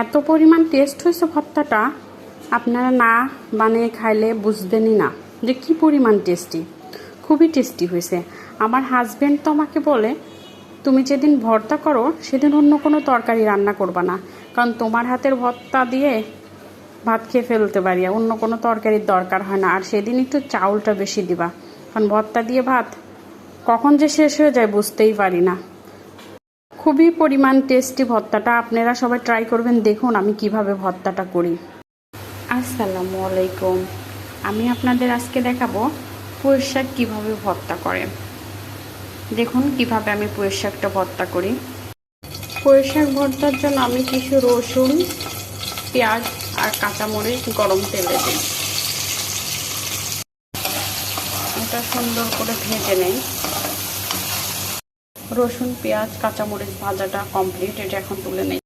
এত পরিমাণ টেস্ট হয়েছে ভর্তাটা, আপনারা না বানিয়ে খাইলে বুঝবেনই না যে কি পরিমাণ টেস্টি খুবই টেস্টি হয়েছে। আমার হাজবেন্ড তো আমাকে বলে, তুমি যেদিন ভর্তা করো, সেদিন অন্য কোনো তরকারি রান্না করবা না। কারণ তোমার হাতের ভর্তা দিয়ে ভাত খেয়ে ফেলতে পারি অন্য কোনো তরকারির দরকার হয় না। আর সেদিন একটু চাউলটা বেশি দিবা। কারণ ভর্তা দিয়ে ভাত কখন যে শেষ হয়ে যায় বুঝতেই পারি না। খুবই পরিমাণ টেস্টি ভর্তাটা আপনারা সবাই ট্রাই করবেন। দেখুন আমি কীভাবে ভর্তাটা করি। আসসালামু আলাইকুম। আমি আপনাদের আজকে দেখাবো পুঁই শাক কীভাবে ভর্তা করে। দেখুন কীভাবে আমি পুঁই শাকটা ভর্তা করি। পুঁই শাক ভর্তার জন্য আমি কিছু রসুন, পেঁয়াজ আর কাঁচামরিচ গরম তেলে দিই। এটা সুন্দর করে ভেজে নেই। রসুন, পেঁয়াজ, কাঁচামরিচ ভাজাটা কমপ্লিট এটা এখন তুলে নেই।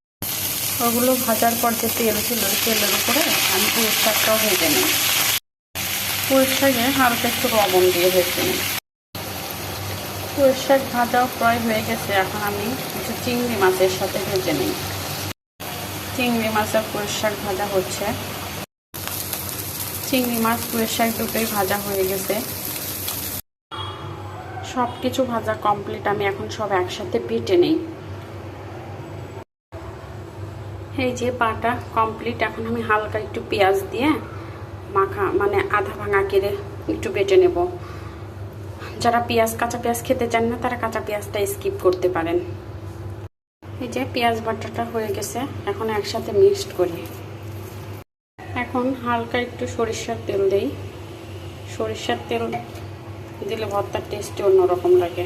ওগুলো ভাজার পর যে তেল ছিল, তেলের উপরে আমি পুঁই শাকটাও ভেজে নিই। পুঁই শাকে হালকা একটু লবণ দিয়ে ভেজে নিই। পুঁই শাক ভাজাও প্রায় হয়ে গেছে, এখন আমি কিছু চিংড়ি মাছের সাথে ভেজে নিই। চিংড়ি মাছের পুঁই শাক ভাজা হচ্ছে। চিংড়ি মাছ পুঁই শাক দুটোই ভাজা হয়ে গেছে। সব কিছু ভাজা কমপ্লিট আমি এখন সব একসাথে বেটে নেই। এই যে পাটা কমপ্লিট এখন আমি হালকা একটু পেঁয়াজ দিয়ে মাখা মানে আধা ভাঙা কেড়ে একটু বেটে নেব। যারা পেঁয়াজ, কাঁচা পেঁয়াজ খেতে চান না, তারা কাঁচা পেঁয়াজটা স্কিপ করতে পারেন। এই যে পেঁয়াজ বাটাটা হয়ে গেছে, এখন একসাথে মিক্সড করি। এখন হালকা একটু সরিষার তেল দেই। সরিষার তেল দিলে ভর্তার টেস্টই অন্যরকম লাগে।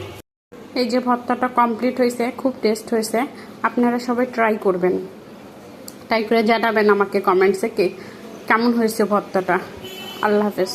এই যে ভর্তাটা কমপ্লিট হয়েছে, খুব টেস্ট হয়েছে, আপনারা সবাই ট্রাই করবেন। ট্রাই করে জানাবেন আমাকে কমেন্টসে কে কেমন হয়েছে ভর্তাটা। আল্লাহ হাফেজ।